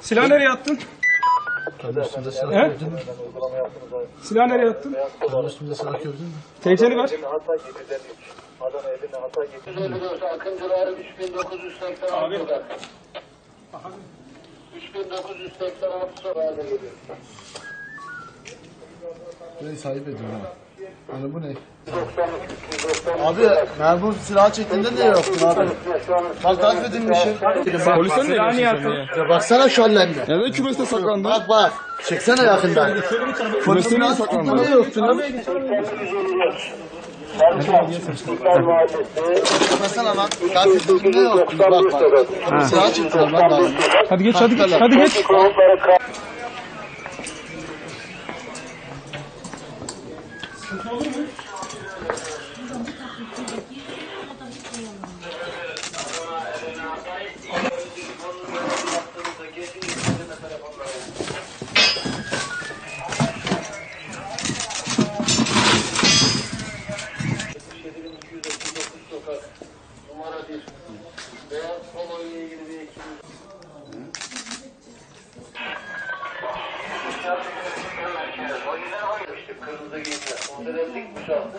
Silah nereye attın? Kadın üstünde silah He? gördün mü? Silah nereye attın? Kadın üstünde silah gördün mü? TC'ni ver. Hata 753. Adana eline hata 753. Akıncılar 3986 Abi. sokak. 3986 sokağında geliyor. Burayı sahip ediyorum ha. Yani bu ne? 90 Abi merhum silah çektiğinde niye yoktun abi? Bak gasp edilmişim. Polise silah niye attın? Ya baksana şu hallerine. Neden kümeste saklandı? Bak bak. Çeksene yakından. Kümeste niye Silah saklandı? çektiğinde niye yoktun abi? Baksana bak. Yoktun. Bak bak. Silah bak. Hadi geç hadi geç hadi geç. Numara 1. Beyaz polo ile ilgili bir ekibim. Kırmızı giysi. Modellik mi şartı?